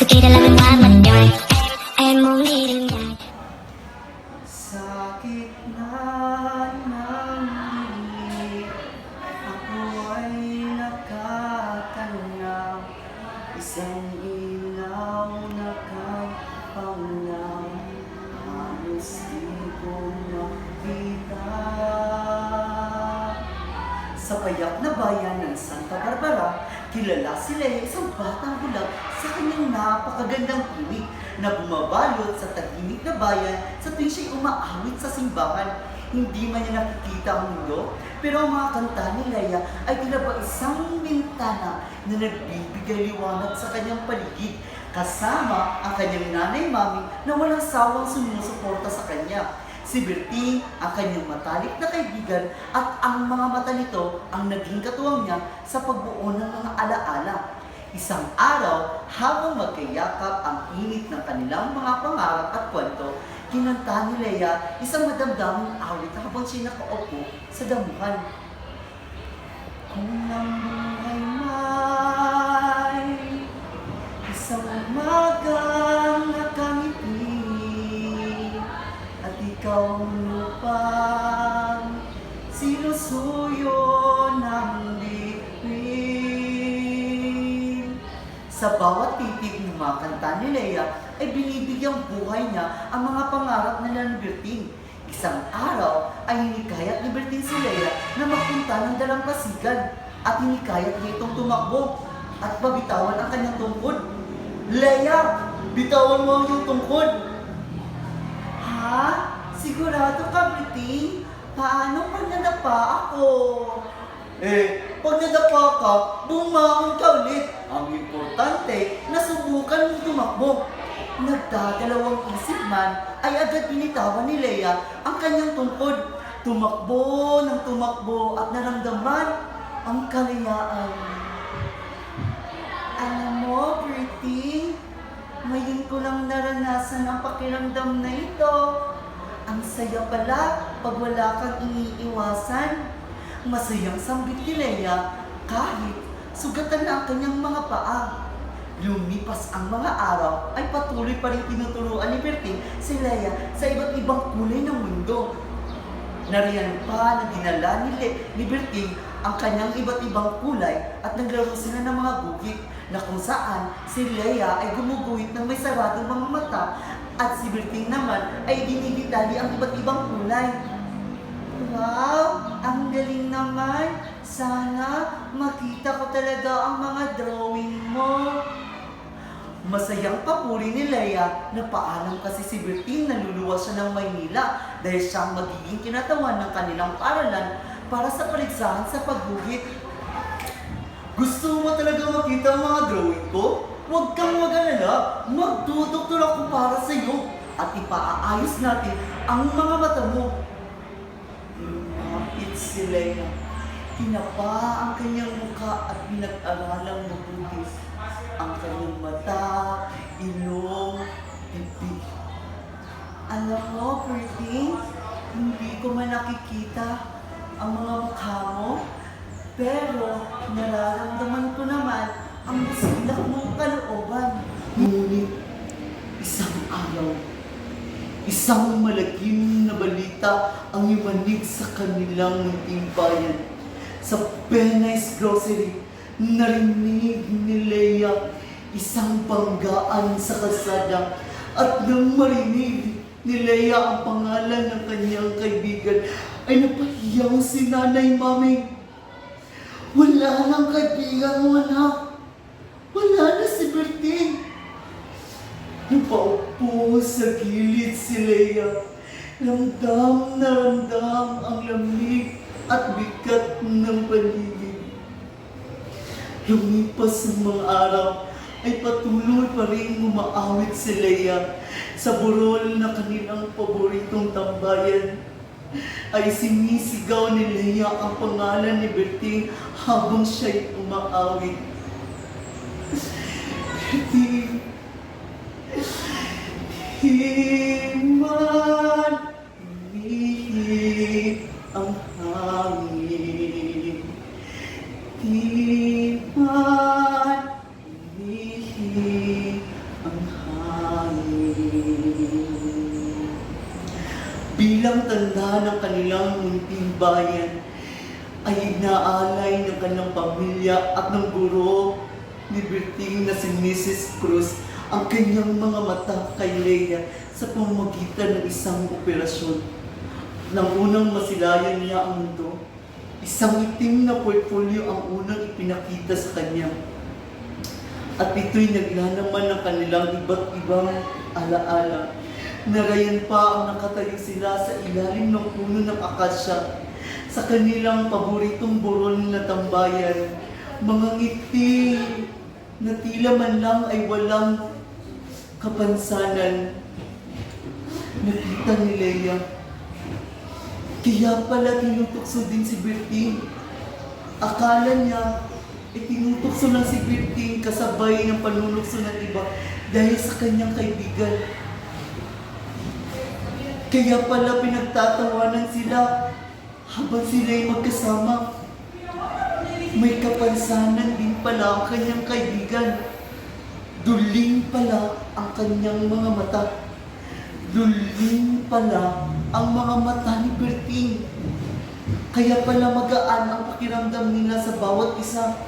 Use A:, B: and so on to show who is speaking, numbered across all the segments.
A: Sophisticated, loving why madyan Ay mong nilingyan
B: Sa gitna ng dilim, ako ay nakatanaw. Isang ilaw na kapanglaw, halos di ko makita. Sa payak na bayan ng Santa Barbara, kilala sila ay isang batang bulag sa kanyang napakagandang tinig na bumabalot sa tahimik na bayan sa tuwing siya'y umaawit sa simbahan. Hindi man niya nakikita ang mundo, pero ang mga kanta ni Leia ay tila isang bintana na nagbibigay liwanag sa kanyang paligid kasama ang kanyang nanay mami na walang sawang sumusuporta sa kanya. Si Berting, ang kanyang matalik na kaibigan at ang mga mata nito ang naging katuwang niya sa pagbuo ng mga alaala. Isang araw, habang magkayakap ang init ng kanilang mga pangarap at kwento, kinanta ni Leia isang madamdaming awit habang siya nakaupo sa damuhan. Kung ang buhay may isang umagang ikaw ang lupang sinusuyo ng bituin. Sa bawat titig ng mga kanta ni Leia ay binibigyang buhay niya ang mga pangarap nila ni Berting. Isang araw ay hinikayat ni Berting si Leia na magpunta ng dalampasigan at hinikayat niya itong tumakbo at pabitawan ang kanyang tungkod. Leia, bitawan mo ang iyong tungkod. Ha? Sigurado ka, Berting? Paano pag nadapa ako? Eh, pag nadapa ka, bumangon ka ulit. Ang importante, nasubukan mo tumakbo. Nagdadalawang isip man, ay agad binitawan ni Leia ang kanyang tungkod. Tumakbo ng tumakbo at naramdaman ang kalayaan. Alam mo, Bertie, ngayon ko lang naranasan ang pakiramdam na ito. Ang saya pala pag wala kang iniiwasan. Masayang sambit ni Leia kahit sugatan na ang kanyang mga paa. Lumipas ang mga araw ay patuloy pa rin tinuturuan ni Berting si Leia sa iba't ibang kulay ng mundo. Nariyan pa na dinala ni, ni Berting ang kanyang iba't ibang kulay at naglaro sila ng mga gugit na kung saan si Leia ay gumuguhit ng may saradong mga mata at si Berting naman ay diniditali ang iba't ibang kulay. Wow! Ang galing naman! Sana makita ko talaga ang mga drawing mo. Masayang papuri ni Leia na paalam kasi si Bertin naluluwas siya ng Maynila dahil siyang magiging kinatawan ng kanilang paralan para sa paligsahan sa pagguhit. Gusto mo talaga makita ang mga drawing ko? Huwag kang mag-alala, magdudoktor ako para sa iyo at ipaaayos natin ang mga mata mo. Lumapit si Leia. Kinapa ang kanyang mukha at pinag-aralang mabuti ang kanyang mata, ilong, bibig. Alam mo, Bertie, hindi ko man nakikita ang mga mukha mo, pero nararamdaman ko naman ang busilak mong kalooban. Ngunit, isang araw, isang malagim na balita ang imanig sa kanilang munting. Sa Benay's Grocery, narinig ni Leia isang banggaan sa kalsada at nang marinig ni Leia ang pangalan ng kanyang kaibigan ay napahiyang si Nanay Mami. Wala nang kaibigan anak. Wala na si Berting. Napaupo sa gilid si Leia. Ramdam na ramdam ang lamig at bigat ng paligid. Lumipas ang mga araw ay patuloy pa rin umaawit si Leia sa burol na kanilang paboritong tambayan. Ay sinisigaw ni Leia ang pangalan ni Berting habang siya'y umaawit. Berting, Himan, umihip ang hangin. Himan, tanda ng kanilang munting bayan ay inaalay ng kanyang pamilya at ng guro ni Berting na si Mrs. Cruz ang kanyang mga mata kay Leia sa pamamagitan ng isang operasyon. Nang unang masilayan niya ang mundo, isang itim na portfolio ang unang ipinakita sa kanya. At ito'y naglalaman ng kanilang iba't ibang alaala. Narayan pa ang nakatayo sila sa ilalim ng puno ng akasya sa kanilang paboritong burol na tambayan. Mga ngiti na tila man lang ay walang kapansanan. Nakita ni Leia. Kaya pala tinutukso din si Berting. Akala niya, itinutukso lang si Berting kasabay ng panunukso ng iba dahil sa kanyang kaibigan. Kaya pala pinagtatawanan sila habang sila'y magkasama. May kapansanan din pala ang kanyang kaibigan. Duling pala ang kanyang mga mata. Duling pala ang mga mata ni Berting. Kaya pala magaan ang pakiramdam nila sa bawat isa.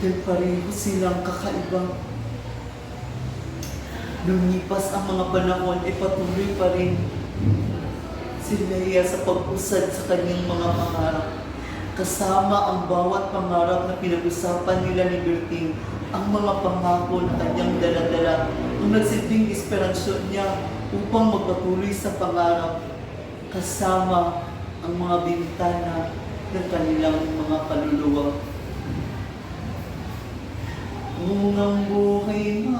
B: Dahil pareho silang kakaiba. Lumipas ang mga panahon, ay patuloy pa rin si Leia sa pag-usad sa kanyang mga pangarap. Kasama ang bawat pangarap na pinag-usapan nila ni Berting, ang mga pangako na kanyang daladala ang nagsilbing esperansyon niya upang magpatuloy sa pangarap kasama ang mga bintana ng kanilang mga kaluluwa. Kung ang buhay may